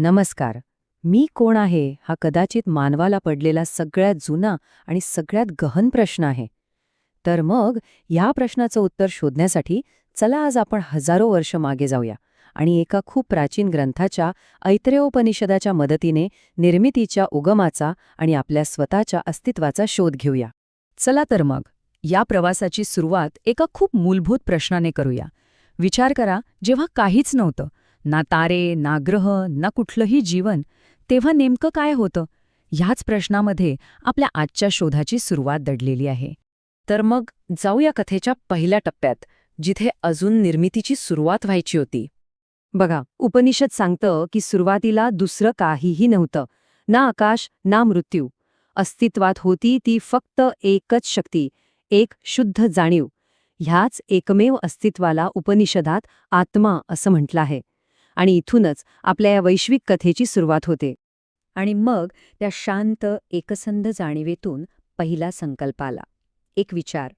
नमस्कार. मी कोण आहे हा कदाचित मानवाला पडलेला सगळ्यात जुना आणि सगळ्यात गहन प्रश्न आहे. तर मग या प्रश्नाचं उत्तर शोधण्यासाठी चला आज आपण हजारो वर्ष मागे जाऊया आणि एका खूप प्राचीन ग्रंथाच्या ऐत्रेयोपनिषदाच्या मदतीने निर्मितीच्या उगमाचा आणि आपल्या स्वतःच्या अस्तित्वाचा शोध घेऊया. चला तर मग या प्रवासाची सुरुवात एका खूप मूलभूत प्रश्नाने करूया. विचार करा जेव्हा काहीच नव्हतं ना तारे ना ग्रह ना कुठलंही जीवन तेव्हा नेमकं काय होतं? ह्याच प्रश्नामध्ये आपल्या आजच्या शोधाची सुरुवात दडलेली आहे. तर मग जाऊया कथेच्या पहिल्या टप्प्यात जिथे अजून निर्मितीची सुरुवात व्हायची होती. बघा उपनिषद सांगतं की सुरुवातीला दुसरं काहीही नव्हतं. ना आकाश ना मृत्यू. अस्तित्वात होती ती फक्त एकच शक्ती एक शुद्ध जाणीव. ह्याच एकमेव अस्तित्वाला उपनिषदात आत्मा असं म्हटलं आहे. आणि इथूनच आपल्या या वैश्विक कथेची सुरुवात होते. आणि मग त्या शांत एकसंध जाणीवेतून पहिला संकल्प आला. एक विचार.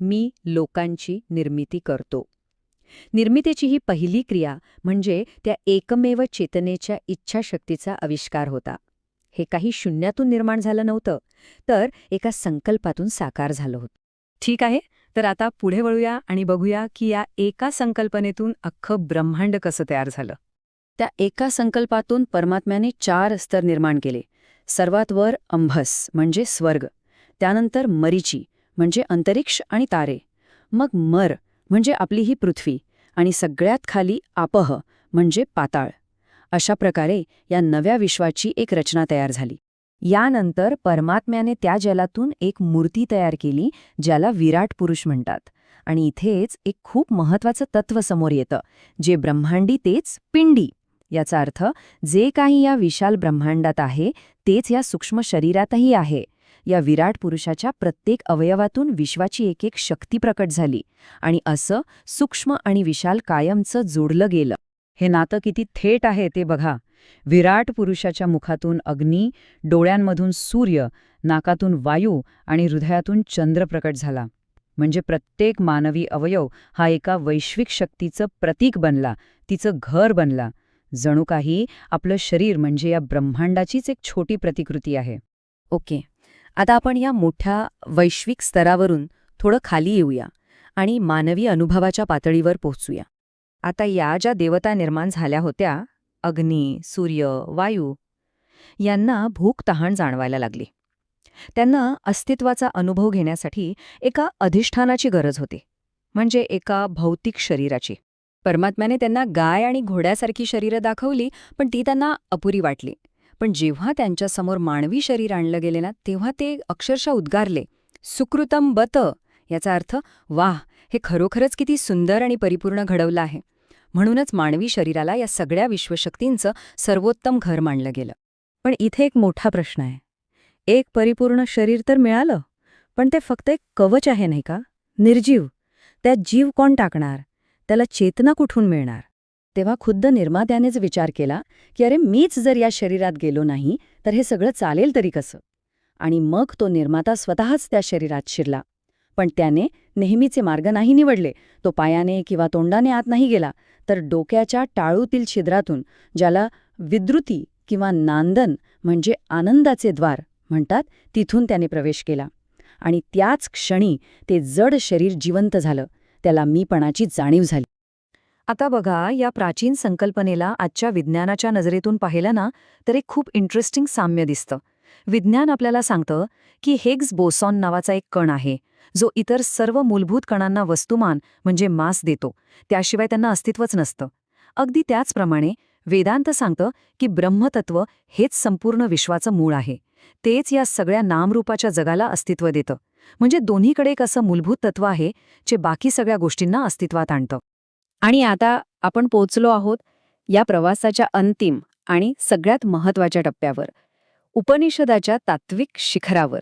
मी लोकांची निर्मिती करतो. निर्मितीची ही पहिली क्रिया म्हणजे त्या एकमेव चेतनेच्या इच्छाशक्तीचा आविष्कार होता. हे काही शून्यातून निर्माण झालं नव्हतं तर एका संकल्पातून साकार झालं होतं. ठीक आहे तर आता पुढे वळूया आणि बघूया की या एका संकल्पनेतून अख्खं ब्रह्मांड कसं तयार झालं. त्या एका संकल्पातून परमात्म्याने चार स्तर निर्माण केले. सर्वात वर अंभस म्हणजे स्वर्ग. त्यानंतर मरीची म्हणजे अंतरिक्ष आणि तारे. मग मर म्हणजे आपली ही पृथ्वी. आणि सगळ्यात खाली आपह म्हणजे पाताळ. अशा प्रकारे या नव्या विश्वाची एक रचना तयार झाली. यानंतर परमात्म्याने त्या जलातून एक मूर्ती तयार केली ज्याला विराट पुरुष म्हणतात. आणि इथेच एक खूप महत्वाचं तत्व समोर येतं जे ब्रह्मांडी तेच पिंडी. याचा अर्थ जे काही या विशाल ब्रह्मांडात आहे तेच या सूक्ष्म शरीरातही आहे. या विराट पुरुषाच्या प्रत्येक अवयवातून विश्वाची एक एक शक्ती प्रकट झाली आणि असं सूक्ष्म आणि विशाल कायमचं जोडलं गेलं. हे नातं किती थेट आहे ते बघा. विराट पुरुषाच्या मुखातून अग्नी डोळ्यांमधून सूर्य नाकातून वायू आणि हृदयातून चंद्र प्रकट झाला. म्हणजे प्रत्येक मानवी अवयव हा एका वैश्विक शक्तीचं प्रतीक बनला तिचं घर बनला. जणू काही आपलं शरीर म्हणजे या ब्रह्मांडाचीच एक छोटी प्रतिकृती आहे. ओके. आता आपण या मोठ्या वैश्विक स्तरावरून थोडं खाली येऊया आणि मानवी अनुभवाच्या पातळीवर पोहोचूया. आता या ज्या देवता निर्माण झाल्या होत्या अग्नी सूर्य वायू यांना भूक तहान जाणवायला लागली. त्यांना अस्तित्वाचा अनुभव घेण्यासाठी एका अधिष्ठानाची गरज होती म्हणजे एका भौतिक शरीराची. परमात्म्याने त्यांना गाय आणि घोड्यासारखी शरीरं दाखवली पण ती त्यांना अपुरी वाटली. पण जेव्हा त्यांच्यासमोर मानवी शरीर आणलं गेले ना तेव्हा ते अक्षरशः उद्गारले. सुकृतम बत याचा अर्थ वाह हे खरोखरच किती सुंदर आणि परिपूर्ण घडवलं आहे. म्हणूनच मानवी शरीराला या सगळ्या विश्वशक्तींचं सर्वोत्तम घर मानलं गेलं. पण इथे एक मोठा प्रश्न आहे. एक परिपूर्ण शरीर तर मिळालं पण ते फक्त एक कवच आहे नाही का? निर्जीव. त्यात जीव कोण टाकणार? त्याला चेतना कुठून मिळणार? तेव्हा खुद्द निर्मात्यानेच विचार केला की अरे मीच जर या शरीरात गेलो नाही तर हे सगळं चालेल तरी कसं? आणि मग तो निर्माता स्वतःच त्या शरीरात शिरला. पण त्याने नेहमीचे मार्ग नाही निवडले. तो पायाने किंवा तोंडाने आत नाही गेला तर डोक्याच्या टाळूतील छिद्रातून ज्याला विद्रुती किंवा नांदन म्हणजे आनंदाचे द्वार म्हणतात तिथून त्याने प्रवेश केला. आणि त्याच क्षणी ते जड शरीर जिवंत झालं. त्याला मीपणाची जाणीव झाली. आता बघा या प्राचीन संकल्पनेला आजच्या विज्ञानाच्या नजरेतून पाहिलं ना तर एक खूप इंटरेस्टिंग साम्य दिसतं. विज्ञान आपल्याला सांगतं की हेग्स बोसॉन नावाचा एक कण आहे जो इतर सर्व मूलभूत कणांना वस्तुमान म्हणजे मास देतो. त्याशिवाय त्यांना अस्तित्वच नसतं. अगदी त्याचप्रमाणे वेदांत सांगतं की ब्रह्मतत्व हेच संपूर्ण विश्वाचं मूळ आहे. तेच या सगळ्या नामरूपाच्या जगाला अस्तित्व देतं. म्हणजे दोन्हीकडे एक असं मूलभूत तत्व आहे जे बाकी सगळ्या गोष्टींना अस्तित्वात आणतं. आणि आता आपण पोचलो आहोत या प्रवासाच्या अंतिम आणि सगळ्यात महत्त्वाच्या टप्प्यावर उपनिषदाच्या तात्विक शिखरावर.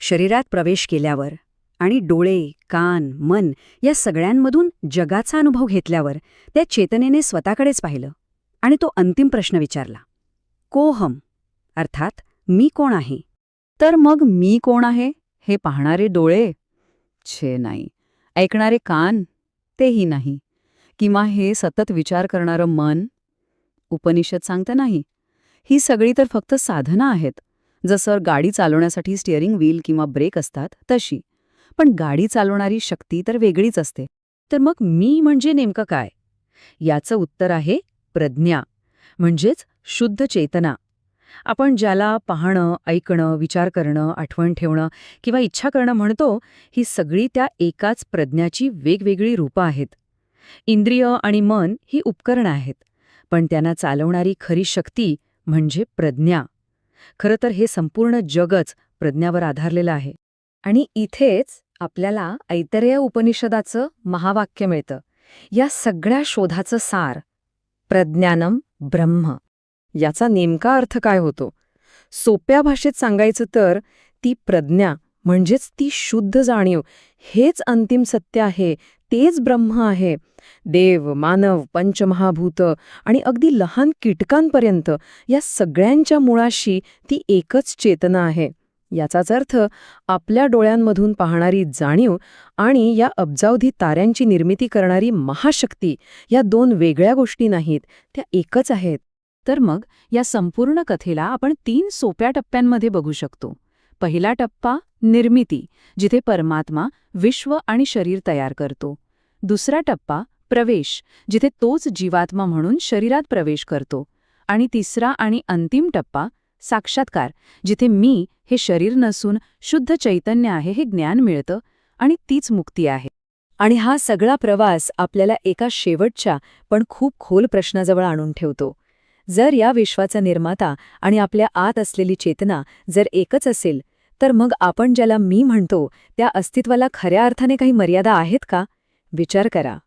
शरीरात प्रवेश केल्यावर आणि डोळे कान मन या सगळ्यांमधून जगाचा अनुभव घेतल्यावर त्या चेतनेने स्वतःकडेच पाहिलं आणि तो अंतिम प्रश्न विचारला. कोहम अर्थात मी कोण आहे? तर मग मी कोण आहे? हे पाहणारे डोळे? छे नाही. ऐकणारे कान? तेही नाही. किंवा हे सतत विचार करणारं मन? उपनिषद सांगतं नाही. ही सगळी तर फक्त साधनं आहेत. जसं गाडी चालवण्यासाठी स्टिअरिंग व्हील किंवा ब्रेक असतात तशी. पण गाडी चालवणारी शक्ती तर वेगळीच असते. तर मग मी म्हणजे नेमकं काय? याचं उत्तर आहे प्रज्ञा. म्हणजेच शुद्ध चेतना. आपण ज्याला पाहणं ऐकणं विचार करणं आठवण ठेवणं किंवा इच्छा करणं म्हणतो ही सगळी त्या एकाच प्रज्ञाची वेगवेगळी रूपं आहेत. इंद्रिय आणि मन ही उपकरणं आहेत पण त्यांना चालवणारी खरी शक्ती म्हणजे प्रज्ञा. खरं तर हे संपूर्ण जगच प्रज्ञावर आधारलेलं आहे. आणि इथेच आपल्याला ऐतरेय उपनिषदाचं महावाक्य मिळतं. या सगळ्या शोधाचं सार प्रज्ञानम ब्रह्म. याचा नेमका अर्थ काय होतो? सोप्या भाषेत सांगायचं तर ती प्रज्ञा म्हणजेच ती शुद्ध जाणीव हेच अंतिम सत्य आहे तेच ब्रह्म आहे. देव मानव पंचमहाभूत आणि अगदी लहान कीटकांपर्यंत या सगळ्यांच्या मुळाशी ती एकच चेतना आहे. याचाच अर्थ आपल्या डोळ्यांमधून पाहणारी जाणीव आणि या अब्जावधी ताऱ्यांची निर्मिती करणारी महाशक्ती या दोन वेगळ्या गोष्टी नाहीत त्या एकच आहेत. तर मग या संपूर्ण कथेला आपण तीन सोप्या टप्प्यांमध्ये बघू शकतो. पहिला टप्पा निर्मिती जिथे परमात्मा विश्व आणि शरीर तयार करतो. दुसरा टप्पा प्रवेश जिथे तोच जीवात्मा म्हणून शरीरात प्रवेश करतो. आणि तिसरा आणि अंतिम टप्पा साक्षात्कार जिथे मी हे शरीर नसून शुद्ध चैतन्य आहे हे ज्ञान मिळतं आणि तीच मुक्ती आहे. आणि हा सगळा प्रवास आपल्याला एका शेवटच्या पण खूप खोल प्रश्नाजवळ आणून ठेवतो. जर या विश्वाचा निर्माता आणि आपल्या आत असलेली चेतना जर एकच असेल तर मग आपण ज्याला मी म्हणतो त्या अस्तित्वाला खऱ्या अर्थाने काही मर्यादा आहेत का? विचार करा.